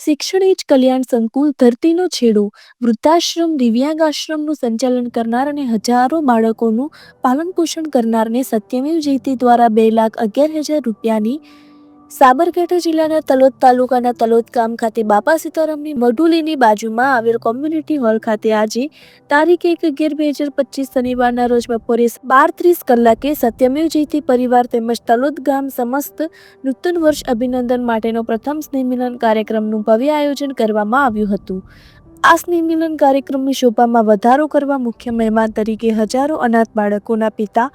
શિક્ષણ એજ કલ્યાણ સંકુલ ધરતીનો છેડો, વૃદ્ધાશ્રમ, દિવ્યાંગાશ્રમનું સંચાલન કરનાર અને હજારો બાળકોનું પાલન પોષણ કરનારને સત્યમેવ જયતે દ્વારા બે લાખ અગિયાર હજાર રૂપિયાની સાબરકાંઠા જિલ્લાના તલોદ તાલુકાના તલોદ ગામ ખાતે બાપા સીતારામની મઢુલીની બાજુમાં આવેલ કોમ્યુનિટી હોલ ખાતે આજે તારીખ એક અગિયાર બે હજાર પચીસ શનિવારના રોજ બપોરે બાર ત્રીસ કલાકે સત્યમેવ જયતે પરિવાર તેમજ તલોદ ગામ સમસ્ત નૂતન વર્ષ અભિનંદન માટેનો પ્રથમ સ્નેહમિલન કાર્યક્રમનું ભવ્ય આયોજન કરવામાં આવ્યું હતું. આ સ્નેહમિલન કાર્યક્રમની શોભામાં વધારો કરવા મુખ્ય મહેમાન તરીકે હજારો અનાથ બાળકોના પિતા,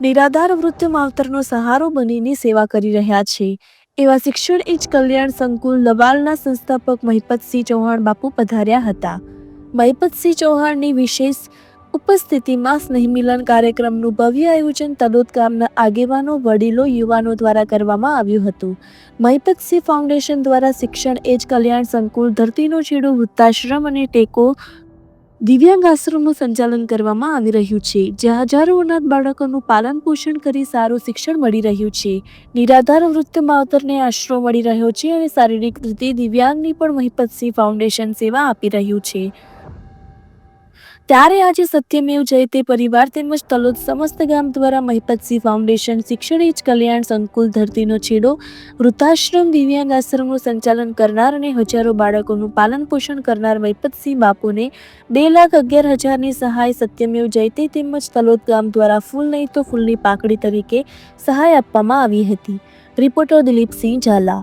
નિરાધાર વૃદ્ધ માવતરનો સહારો બનીને સેવા કરી રહ્યા છે. એવા શિક્ષણ એજ કલ્યાણ સંકુલ લવાલના સંસ્થાપક મહિપતસિંહ ચૌહાણ બાપુ પધાર્યા હતા. મહિપતસિંહ ચૌહાણની વિશેષ ઉપસ્થિતિમાં સ્નેહમિલન કાર્યક્રમનું ભવ્ય આયોજન તલોદ ગામના આગેવાનો, વડીલો, યુવાનો દ્વારા કરવામાં આવ્યું હતું. મહિપતસિંહ ફાઉન્ડેશન દ્વારા શિક્ષણ એજ કલ્યાણ સંકુલ ધરતીનો છેડો વૃદ્ધાશ્રમ અને ટેકો દિવ્યાંગ આશ્રમનું સંચાલન કરવામાં આવી રહ્યું છે, જ્યાં હજારો અનાથ બાળકોનું પાલન પોષણ કરી સારું શિક્ષણ મળી રહ્યું છે. નિરાધાર વૃત્ત માવતરને આશરો મળી રહ્યો છે અને શારીરિક રીતે દિવ્યાંગની પણ મહિપતસિંહ ફાઉન્ડેશન સેવા આપી રહ્યું છે. ત્યારે આજે સત્યમેવ જયતે પરિવાર તેમજ તલોદ સમસ્ત ગામ દ્વારા મહિપતસિંહ ફાઉન્ડેશન શિક્ષણ એજ કલ્યાણ સંકુલ ધરતીનો છેડો, વૃદ્ધાશ્રમ, દિવ્યાંગ આશ્રમનું સંચાલન કરનાર અને હજારો બાળકોનું પાલન પોષણ કરનાર મહિપતસિંહ બાપુને બે લાખ અગિયાર હજારની સહાય સત્યમેવ જયતે તેમજ તલોદ ગામ દ્વારા ફૂલ નહીં તો ફૂલની પાકડી તરીકે સહાય આપવામાં આવી હતી. રિપોર્ટર દિલીપસિંહ ઝાલા.